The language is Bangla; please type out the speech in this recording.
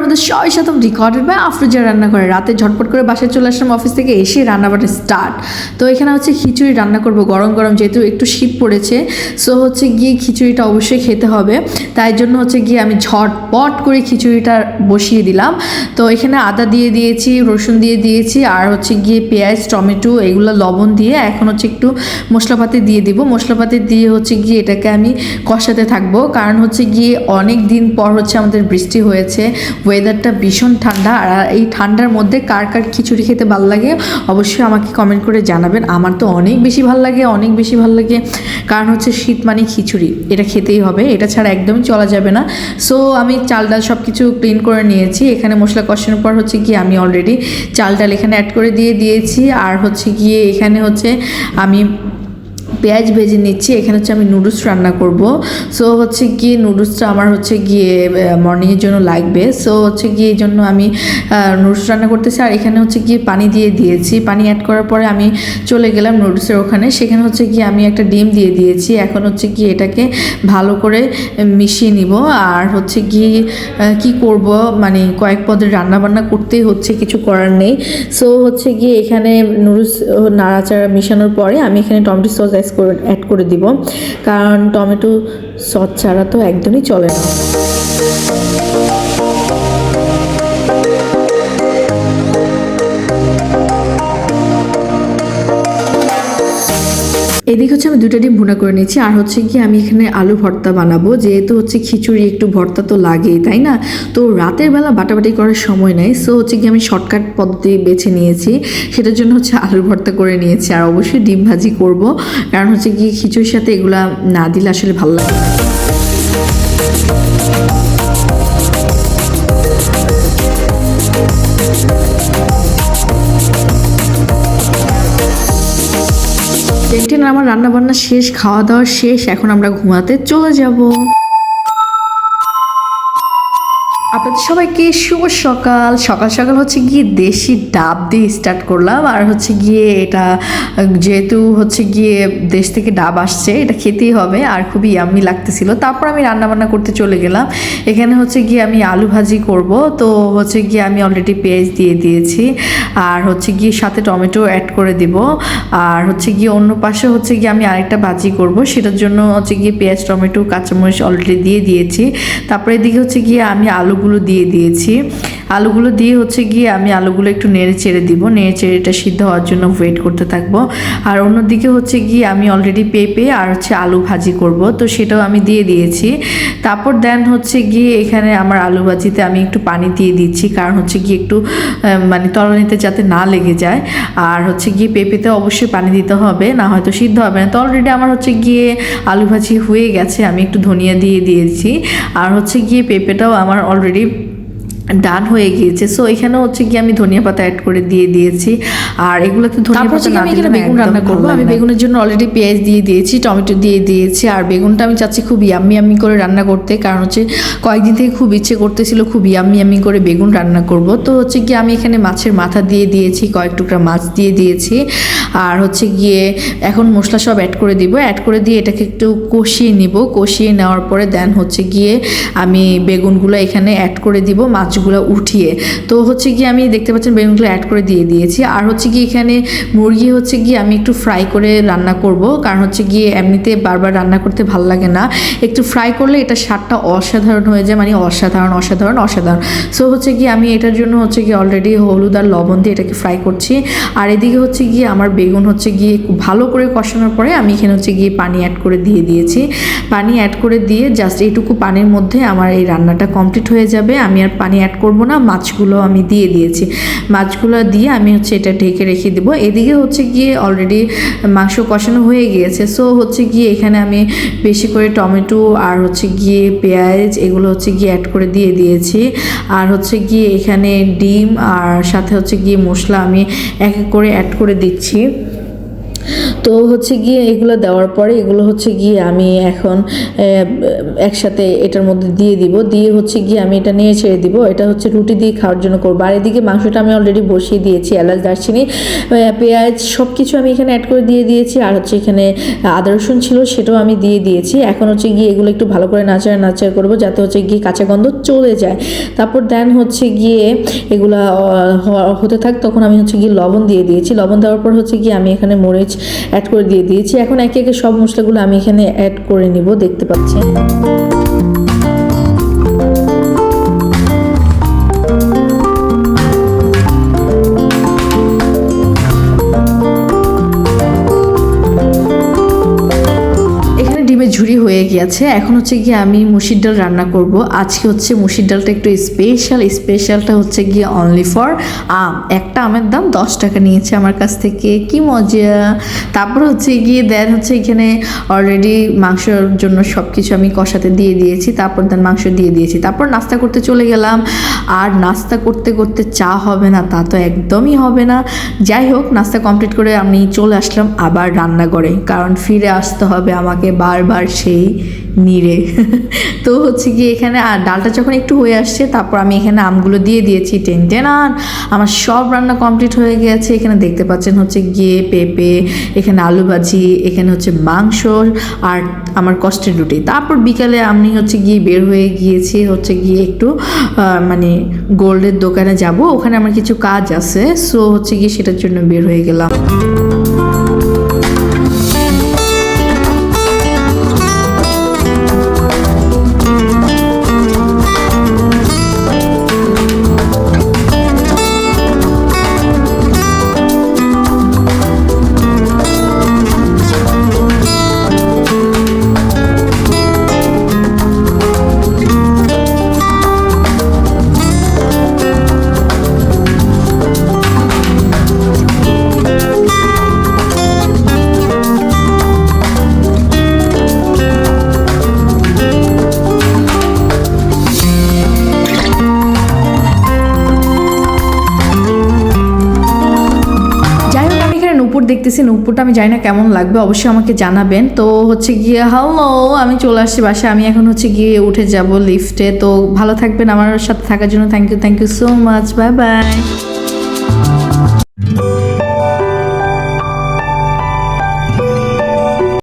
আমাদের সবাই সাথে রেকর্ডেড বাই আফরোজা রান্না করে রাতে ঝটপট করে বাসায় চলে আসলাম অফিস থেকে, এসে রান্না বান্না স্টার্ট তো এখানে হচ্ছে খিচুড়ি রান্না করব, গরম গরম যেহেতু একটু শীত পড়েছে সো হচ্ছে গিয়ে খিচুড়িটা অবশ্যই খেতে হবে। তাই জন্য হচ্ছে গিয়ে আমি ঝটপট করে খিচুড়িটা বসিয়ে দিলাম। তো এখানে আদা দিয়ে দিয়েছি, রসুন দিয়ে দিয়েছি, আর হচ্ছে গিয়ে পেঁয়াজ, টমেটো, এগুলো লবণ দিয়ে এখন হচ্ছে একটু মশলাপাতি দিয়ে দিব। মশলাপাতি দিয়ে হচ্ছে গিয়ে এটাকে আমি কষাতে থাকব, কারণ হচ্ছে গিয়ে অনেক দিন পর হচ্ছে আমাদের বৃষ্টি হয়েছে। ওয়েদারটা ভীষণ ঠান্ডা। আর এই ঠান্ডার মধ্যে কার কার খিচুড়ি খেতে ভালো লাগে অবশ্যই আমাকে কমেন্ট করে জানাবেন। আমার তো অনেক বেশি ভালো লাগে, অনেক বেশি ভালো লাগে। কারণ হচ্ছে শীত মানে খিচুড়ি। এটা খেতেই হবে। এটা ছাড়া একদমই চলা যাবে না। সো আমি চাল ডাল সব কিছু ক্লিন করে নিয়েছি। এখানে মশলা কষানোর পর হচ্ছে গিয়ে আমি অলরেডি চাল ডাল এখানে অ্যাড করে দিয়ে দিয়েছি। আর হচ্ছে গিয়ে এখানে হচ্ছে আমি পেঁয়াজ ভেজে নিচ্ছি। এখানে হচ্ছে আমি নুডলস রান্না করব। সো হচ্ছে গিয়ে নুডলসটা আমার হচ্ছে গিয়ে মর্নিংয়ের জন্য লাগবে। সো হচ্ছে গিয়ে এই জন্য আমি নুডলস রান্না করতেছি। আর এখানে হচ্ছে গিয়ে পানি দিয়ে দিয়েছি। পানি অ্যাড করার পরে আমি চলে গেলাম নুডলসের ওখানে। সেখানে হচ্ছে গিয়ে আমি একটা ডিম দিয়ে দিয়েছি। এখন হচ্ছে গিয়ে এটাকে ভালো করে মিশিয়ে নিব। আর হচ্ছে গিয়ে কি করব? মানে কয়েক পদের রান্না বান্না করতেই হচ্ছে, কিছু করার নেই। সো হচ্ছে গিয়ে এখানে নুডলস নাড়াচাড়া মিশানোর পরে আমি এখানে টমেটো সস অ্যাড করে অ্যাড করে দিব। কারণ টমেটো সস ছাড়া তো একদমই চলে না। এদিকে হচ্ছে আমি দুটো ডিম ভুনা করে নিয়েছি। আর হচ্ছে কি আমি এখানে আলু ভর্তা বানাবো। যেহেতু হচ্ছে খিচুড়ি, একটু ভর্তা তো লাগেই, তাই না? তো রাতের বেলা বাটাবাটি করার সময় নেই। সো হচ্ছে কি আমি শর্টকাট পদ্ধতি বেছে নিয়েছি। সেটার জন্য হচ্ছে আলুর ভর্তা করে নিয়েছি। আর অবশ্যই ডিম ভাজি করব। কারণ হচ্ছে কি খিচুড়ির সাথে এগুলা না দিলে আসলে ভালো লাগে। টেনটেন আমার রান্না বান্না শেষ খাওয়া দাওয়া শেষ এখন আমরা ঘুমাতে চলে যাব। আপনাদের সবাইকে শুভ সকাল সকাল সকাল হচ্ছে গিয়ে দেশি ডাব দিয়ে স্টার্ট করলাম আর হচ্ছে গিয়ে এটা যেহেতু হচ্ছে গিয়ে দেশ থেকে ডাব আসছে এটা খেতেই হবে আর খুবই ইয়াম্মি লাগতেছিল তারপর আমি রান্না বান্না করতে চলে গেলাম এখানে হচ্ছে গিয়ে আমি আলু ভাজি করব তো হচ্ছে গিয়ে আমি অলরেডি পেঁয়াজ দিয়ে দিয়েছি আর হচ্ছে গিয়ে সাথে টমেটো অ্যাড করে দিব আর হচ্ছে গিয়ে অন্য পাশে হচ্ছে গিয়ে আমি আরেকটা ভাজি করব সেটার জন্য হচ্ছে গিয়ে পেঁয়াজ টমেটো কাঁচামরিচ অলরেডি দিয়ে দিয়েছি তারপরে এদিকে হচ্ছে গিয়ে আমি আলুগুলো দিয়ে দিয়েছি। আলুগুলো দিয়ে হচ্ছে গিয়ে আমি আলুগুলো একটু নেড়ে চেড়ে দিব। নেড়ে চেড়ে এটা সিদ্ধ হওয়ার জন্য ওয়েট করতে থাকব। আর অন্যদিকে হচ্ছে গিয়ে আমি অলরেডি পেঁপে আর হচ্ছে আলু ভাজি করব। তো সেটাও আমি দিয়ে দিয়েছি। তারপর দেন হচ্ছে গিয়ে এখানে আমার আলু ভাজিতে আমি একটু পানি দিয়ে দিচ্ছি। কারণ হচ্ছে গিয়ে একটু মানে তলানিতে যাতে না লেগে যায়। আর হচ্ছে গিয়ে পেঁপেতে অবশ্যই পানি দিতে হবে। না হয়তো সিদ্ধ হবে না। তো অলরেডি আমার হচ্ছে গিয়ে আলু ভাজি হয়ে গেছে। আমি একটু ধনিয়া দিয়ে দিয়েছি। আর হচ্ছে গিয়ে পেঁপেটাও আমার অলরেডি already ডান হয়ে গিয়েছে। সো এখানে হচ্ছে কি আমি ধনিয়া পাতা অ্যাড করে দিয়ে দিয়েছি। আর এগুলোতে ধনিয়া পাতা না আমি দিলে এখানে বেগুন রান্না করব। আমি বেগুনের জন্য অলরেডি পেঁয়াজ দিয়ে দিয়েছি টমেটো দিয়ে দিয়েছি আর বেগুনটা আমি চাচ্ছি খুব ইয়াম্মি ইয়াম্মি করে রান্না করতে। কারণ হচ্ছে কয়েকদিন থেকে খুব ইচ্ছে করতেছিল খুব ইয়াম্মি ইয়াম্মি করে বেগুন রান্না করব। তো হচ্ছে কি আমি এখানে মাছের মাথা দিয়ে দিয়েছি কয়েক টুকরা মাছ দিয়ে দিয়েছি। আর হচ্ছে গিয়ে এখন মশলা সব অ্যাড করে দিব। অ্যাড করে দিয়ে এটাকে একটু কষিয়ে নিব। কষিয়ে নেওয়ার পরে দেন হচ্ছে গিয়ে আমি বেগুনগুলো এখানে অ্যাড করে দিব। মাছগুলো উঠিয়ে, তো হচ্ছে গিয়ে আমি দেখতে পাচ্ছেন বেগুনগুলো অ্যাড করে দিয়ে দিয়েছি। আর হচ্ছে কি এখানে মুরগি হচ্ছে গিয়ে আমি একটু ফ্রাই করে রান্না করব, কারণ হচ্ছে গিয়ে এমনিতে বারবার রান্না করতে ভালো লাগে না। একটু ফ্রাই করলে এটা স্বাদটা অসাধারণ হয়ে যায় মানে অসাধারণ অসাধারণ অসাধারণ। সো হচ্ছে গিয়ে আমি এটার জন্য হচ্ছে গিয়ে অলরেডি হলুদ আর লবণ দিয়ে এটাকে ফ্রাই করছি। আর এদিকে হচ্ছে গিয়ে আমার বেগুন হচ্ছে গিয়ে ভালো করে কষানোর পরে আমি এখানে হচ্ছে গিয়ে পানি অ্যাড করে দিয়ে দিয়েছি। পানি অ্যাড করে দিয়ে জাস্ট এইটুকু পানির মধ্যে আমার এই রান্নাটা কমপ্লিট হয়ে যাবে। আমি আর পানি অ্যাড করব না, মাছগুলো আমি দিয়ে দিয়েছি। মাছগুলো দিয়ে আমি হচ্ছে এটা ঢেকে রেখে দেবো। এদিকে হচ্ছে গিয়ে অলরেডি মাংস কষানো হয়ে গিয়েছে। সো হচ্ছে গিয়ে এখানে আমি বেশি করে টমেটো আর হচ্ছে গিয়ে পেঁয়াজ এগুলো হচ্ছে গিয়ে অ্যাড করে দিয়ে দিয়েছি। আর হচ্ছে গিয়ে এখানে ডিম আর সাথে হচ্ছে গিয়ে মশলা আমি এক এক করে অ্যাড করে দিচ্ছি। তো হচ্ছে গিয়ে এগুলো দেওয়ার পরে এগুলো হচ্ছে গিয়ে আমি এখন একসাথে এটার মধ্যে দিয়ে দিব। দিয়ে হচ্ছে গিয়ে আমি এটা নিয়ে ছেড়ে দিব। এটা হচ্ছে রুটি দিয়ে খাওয়ার জন্য করব। আর এদিকে মাংসটা আমি অলরেডি বসিয়ে দিয়েছি, এলাচ, দারচিনি পেঁয়াজ সব কিছু আমি এখানে অ্যাড করে দিয়ে দিয়েছি। আর হচ্ছে এখানে আদা, রসুন ছিল সেটাও আমি দিয়ে দিয়েছি। এখন হচ্ছে গিয়ে এগুলো একটু ভালো করে নাচাড়া নাচাড়া করব যাতে হচ্ছে গিয়ে কাঁচা গন্ধ চলে যায়। তারপর দেন হচ্ছে গিয়ে এগুলা হতে থাক, তখন আমি হচ্ছে গিয়ে লবণ দিয়ে দিয়েছি। লবণ দেওয়ার পর হচ্ছে গিয়ে আমি এখানে মরিচ অ্যাড করে দিয়ে দিয়েছি। এখন একে একে সব মশলাগুলো আমি এখানে অ্যাড করে নিব, দেখতে পাচ্ছেন। গিয়েছে এখন হচ্ছে গিয়ে আমি মুসির ডাল রান্না করব। আজকে হচ্ছে মুসির ডালটা একটু স্পেশাল স্পেশালটা হচ্ছে গিয়ে অনলি ফর আম। একটা আমের দাম দশ টাকা নিয়েছে আমার কাছ থেকে। কি মজা। তারপর হচ্ছে গিয়ে দেন হচ্ছে এখানে অলরেডি মাংসর জন্য সব কিছু আমি কষাতে দিয়ে দিয়েছি। তারপর দেন মাংস দিয়ে দিয়েছি। তারপর নাস্তা করতে চলে গেলাম। আর নাস্তা করতে করতে চা হবে না, তা তো একদমই হবে না। যাই হোক, নাস্তা কমপ্লিট করে আমি চলে আসলাম আবার রান্নাঘরে। কারণ ফিরে আসতে হবে আমাকে বারবার সেই নিরে তো হচ্ছে কি এখানে, আর ডালটা যখন একটু হয়ে আসছে, তারপর আমি এখানে আমগুলো দিয়ে দিয়েছি, টেন টেন। আন আমার সব রান্না কমপ্লিট হয়ে গেছে। এখানে দেখতে পাচ্ছেন হচ্ছে গিয়ে পেঁপে, এখানে আলু ভাজি, এখানে হচ্ছে মাংস, আর আমার কষ্টের রুটি। তারপর বিকালে আমি হচ্ছে গিয়ে বের হয়ে গিয়েছি, হচ্ছে গিয়ে একটু মানে গোল্ডের দোকানে যাব। ওখানে আমার কিছু কাজ আছে, সো হচ্ছে গিয়ে সেটার জন্য বের হয়ে গেলাম। দেখতেছি নূপুরটা আমি জানি না কেমন লাগবে, অবশ্যই আমাকে জানাবেন। তো হচ্ছে গিয়ে হাও আমি চলে আসছি বাসায়, আমি এখন হচ্ছে গিয়ে উঠে যাব লিফটে। তো ভালো থাকবেন আমার সাথে থাকার জন্য। Thank you thank you so much bye bye